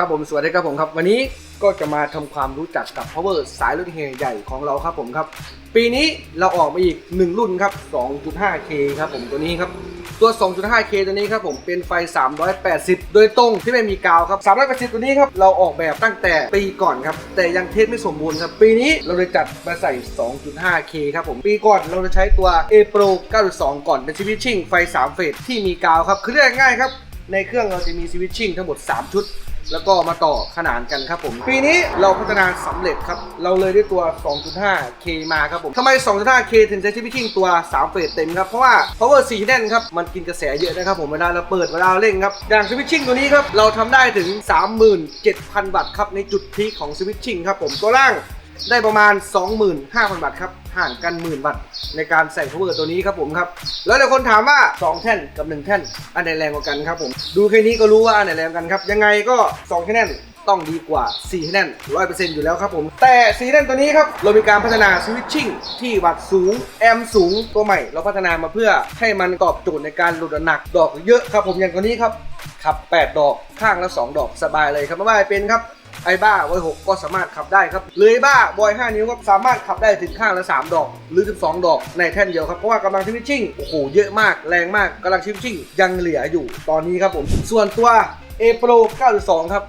ครับผมสวัสดีครับผมครับ วันนี้ก็จะมาทำความรู้จักกับ power สายรถเฮใหญ่ของเราครับผมครับ ปีนี้เราออกมาอีก 1 รุ่นครับ 2.5K ครับผมตัวนี้ครับตัว 2.5K ตัวนี้ครับผมเป็นไฟ 380 โดยตรงที่ไม่มีกาวครับ 380 ตัวนี้ครับเราออกแบบตั้งแต่ปีก่อนครับ แต่ยังเทสไม่สมบูรณ์ครับ ปีนี้เราเลยจัดมาใส่ 2.5K ครับผม ปีก่อนเราจะใช้ตัว A Pro 92 ก่อนเป็นสวิตชิ่งไฟ 3 เฟสที่มีกาวครับ คือเรียกง่ายครับ ในเครื่องเราจะมีสวิตชิ่งทั้งหมด 3 ชุด แล้วก็มาต่อขนานกันครับผม ปีนี้เราพัฒนาสำเร็จครับ เราเลยได้ตัว 2.5K มาครับผมทำไม 2.5K ถึงใช้ชิปปิ้งตัว 3 เฟสเต็มครับ เพราะว่า power 4แน่นครับ มันกินกระแสเยอะนะครับผมเวลาเราเปิดเวลาเราเร่งครับ อย่างสวิตชิ่งตัวนี้ครับ เราทำได้ถึง 37,000 วัตต์ครับในจุดพีคของสวิตชิ่งครับผมตัวล่างได้ประมาณ 25,000วัตต์ครับ ห่างกันหมื่นวัตต์ในการใส่ power ตัวนี้ครับผมครับ แล้วหลายคนถามว่า 2 แท่นกับ 1 แท่น อันไหนแรงกว่ากันครับผม ดูแค่นี้ก็รู้ว่าอันไหนแรงกันครับ ยังไงก็2แท่นต้องดีกว่า4แท่น100%อยู่แล้วครับผม แต่4แท่นตัวนี้ครับ เรามีการพัฒนาสวิตชิ่งที่วัตต์สูง แอมสูงตัวใหม่ เราพัฒนามาเพื่อให้มันตอบโจทย์ในการหลุดหนักดอกเยอะครับผมอย่างตัวนี้ครับขับ 8 ดอกข้างละ 2 ดอกสบายเลยครับไม่ว่าเป็นครับ ไอบ้าบอย6ก็สามารถขับได้ครับเลยบ้าบอย5นิ้วก็สามารถขับได้ถึงข้างละ3ดอก หรือ12ดอกในแท่นเดียวครับเพราะว่ากำลังชิปชิ่งโอ้โหเยอะมากแรงมากกำลังชิปชิ่งยังเหลืออยู่ตอนนี้ครับผม ส่วนตัว A Pro 92 ครับ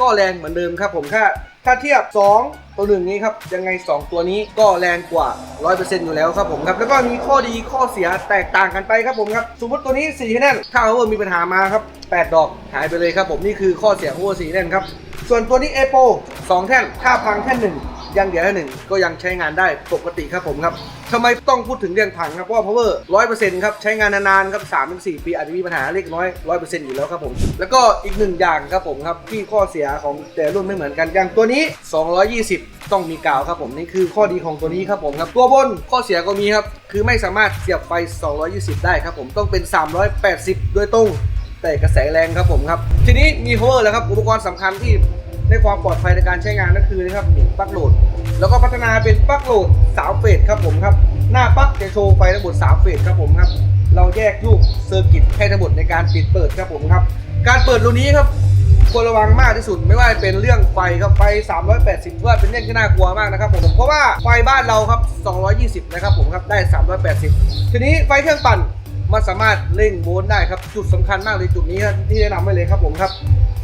ก็แรงเหมือนเดิมครับผมถ้าถ้าเทียบ 2 ตัวหนึ่งนี้ครับ ยังไง 2 ตัวนี้ก็แรงกว่า 100%อยู่แล้วครับผมครับ แล้วก็มีข้อดีข้อเสียแตกต่างกันไปครับผมครับ สมมติตัวนี้4คะแนนถ้า Power มีปัญหามาครับ 8 ดอกหายไปเลยครับผมนี่คือข้อเสียของ Power 4คะแนนครับ ส่วนตัวนี้ a p o 2แท่นถ้าพังแท่นหนึ่งยังเหลือแค่หนึ่งก็ยังใช้งานได้ปกติครับผมครับทำไมต้องพูดถึงเรื่องพังครับเพราะว่า power 100%ครับใช้งานนานๆครับ3-4ปีอาจจะมีปัญหาเล็กน้อย100%อยู่แล้วครับผม แล้วก็อีกหนึ่งอย่างครับผมครับที่ข้อเสียของแต่รุ่นไม่เหมือนกันอย่างตัวนี้ 220 ต้องมีกาวครับผมนี่คือข้อดีของตัวนี้ครับผมครับตัวบนข้อเสียก็มีครับคือไม่สามารถเสียบไฟ 220 ได้ครับผมต้องเป็น 380 โดยตรงแต่กระแสแรงครับผมครับ ทีนี้มี power แล้วครับอุปกรณ์สำคัญที่ ในความปลอดภัยในการใช้งานก็คือนะครับปลั๊กโหลด แล้วก็พัฒนาเป็นปลั๊กโหลด3เฟสครับผมครับ หน้าปลั๊กจะโชว์ไฟทั้งหมด3เฟสครับผมครับ เราแยกรูปเซอร์กิตให้ทั้งหมดในการปิดเปิดครับผมครับ การเปิดรูนี้ครับควรระวังมากที่สุดไม่ว่าจะเป็นเรื่องไฟครับไฟ 380ว่าเป็นเรื่องที่น่ากลัวมากนะครับผมเพราะว่าไฟบ้านเราครับ 220 นะครับผมครับได้ 380 ทีนี้ไฟเครื่องปั่น มันสามารถเร่งโวลต์ได้ครับ จุดสำคัญมากเลยจุดนี้ที่แนะนำไว้เลยครับผมครับ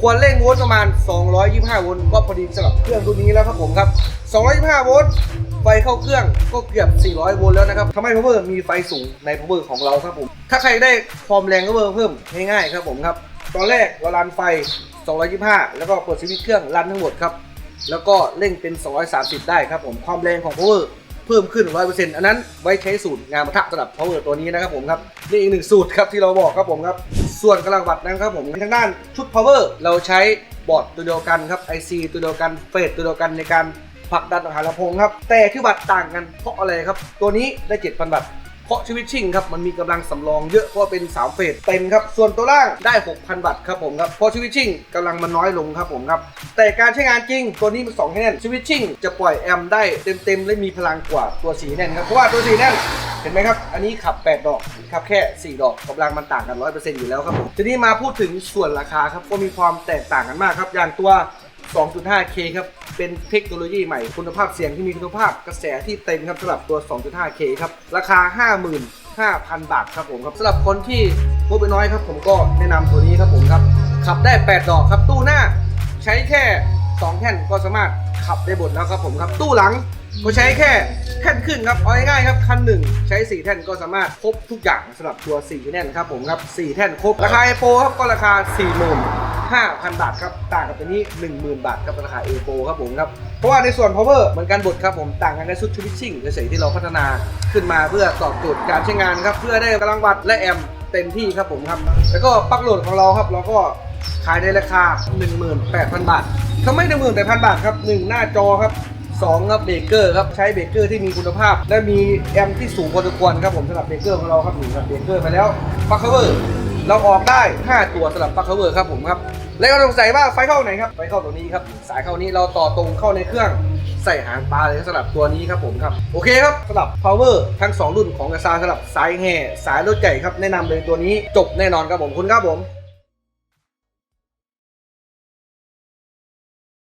ควรเร่งโวลต์ประมาณ 225 โวลต์ก็พอดีสำหรับเครื่องรุ่นนี้แล้วครับผมครับ 225 โวลต์ไฟเข้าเครื่องก็เกือบ 400 โวลต์แล้วนะครับทำให้ power มีไฟสูงใน power ของเราครับผม ถ้าใครได้ความแรงก็เพิ่มเพิ่มง่ายๆครับผมครับ ตอนแรกเรารันไฟ 225 แล้วก็เปิดสวิตช์เครื่องรันทั้งหมดครับ แล้วก็เร่งเป็น 230 ได้ครับผม ความแรงของ power เพิ่มขึ้น 100%อันนั้นไว้ใช้สูตรงานประทะสำหรับ power ตัวนี้นะครับผมครับนี่อีกหนึ่งสูตรครับที่เราบอกครับผมครับ ส่วนกำลังวัดนะครับผมทางด้านชุด power เราใช้บอร์ดตัวเดียวกันครับ IC ตัวเดียวกันเฟสตัวเดียวกันในการผลักดันหาลำโพงครับแต่ที่วัดต่างกันเพราะอะไรครับ ตัวนี้ได้ 7,000วัตต์ เพราะชีวิตชิ่งครับมันมีกำลังสำรองเยอะเพราะว่าเป็น3เฟสเต็มครับส่วนตัวล่างได้ 6,000 วัตต์ครับผมครับเพราะชีวิตชิ่งกำลังมันน้อยลงครับผมครับแต่การใช้งานจริงตัวนี้มัน2คะแน่นชีวิตชิ่งจะปล่อยแอมได้เต็มๆและมีพลังกว่าตัวสีแน่นครับเพราะว่าตัวสีแน่นเห็นไหมครับ อันนี้ขับ 8 ดอกขับแค่ 4 ดอกกำลังมันต่างกัน 100%อยู่แล้วครับผมทีนี้มาพูดถึงส่วนราคาครับก็มีความแตกต่างกันมากครับอย่างตัว 2.5K ครับ เป็นเทคโนโลยีใหม่คุณภาพเสียงที่มีคุณภาพกระแสที่เต็มครับสำหรับตัว 2.5K ครับ ราคา 55,000 บาทครับผมครับสำหรับคนที่งบน้อยครับ ผมก็แนะนำตัวนี้ครับผมครับ ขับได้ 8 ดอกครับ ตู้หน้าใช้แค่ 2 แท่นก็สามารถขับได้หมดแล้วครับผมครับ ตู้หลังก็ใช้แค่ แท่นครึ่งครับเอาง่ายๆครับคันหนึ่งใช้4แท่นก็สามารถครบทุกอย่างสำหรับตัว4แท่นครับผมครับ4แท่นครบราคา a อครับก็ราคา45,000 บาทครับต่างกับตัวนี้ 10,000 บาทครับราคา a อครับผมครับ เพราะว่าในส่วน power เหมือนกันบทครับผมต่างกันในชุดชูวิชิ่งเฉยๆที่เราพัฒนาขึ้นมาเพื่อตอบโจทย์การใช้งานครับเพื่อได้กำลังวัดและแอมป์เต็มที่ครับผมครับ แล้วก็ปลั๊กโหลดของเราครับเราก็ขายในราคา 18,000 บาททำไม18,000 บาทครับ 1 หน้าจอครับ 2ครับเบรกเกอร์ครับใช้เบรกเกอร์ที่มีคุณภาพ และมีแอมที่สูงพอสมควรครับผมสำหรับเบรกเกอร์ของเราครับหนึ่งครับเบรกเกอร์ไปแล้วปลั๊กเคเวอร์เราออกได้ 5 ตัวสำหรับปลั๊กเคเวอร์ครับผมครับแล้วก็สงสัยว่าไฟเข้าไหนครับไฟเข้าตัวนี้ครับสายเข้านี้เราต่อตรงเข้าในเครื่องใส่หางปลาเลยสำหรับตัวนี้ครับผมครับโอเคครับสำหรับ power ทั้ง 2 รุ่นของกระซาสำหรับสายแห่สายรถใหญ่ครับแนะนำเลยตัวนี้จบแน่นอนครับผมคุณครับผม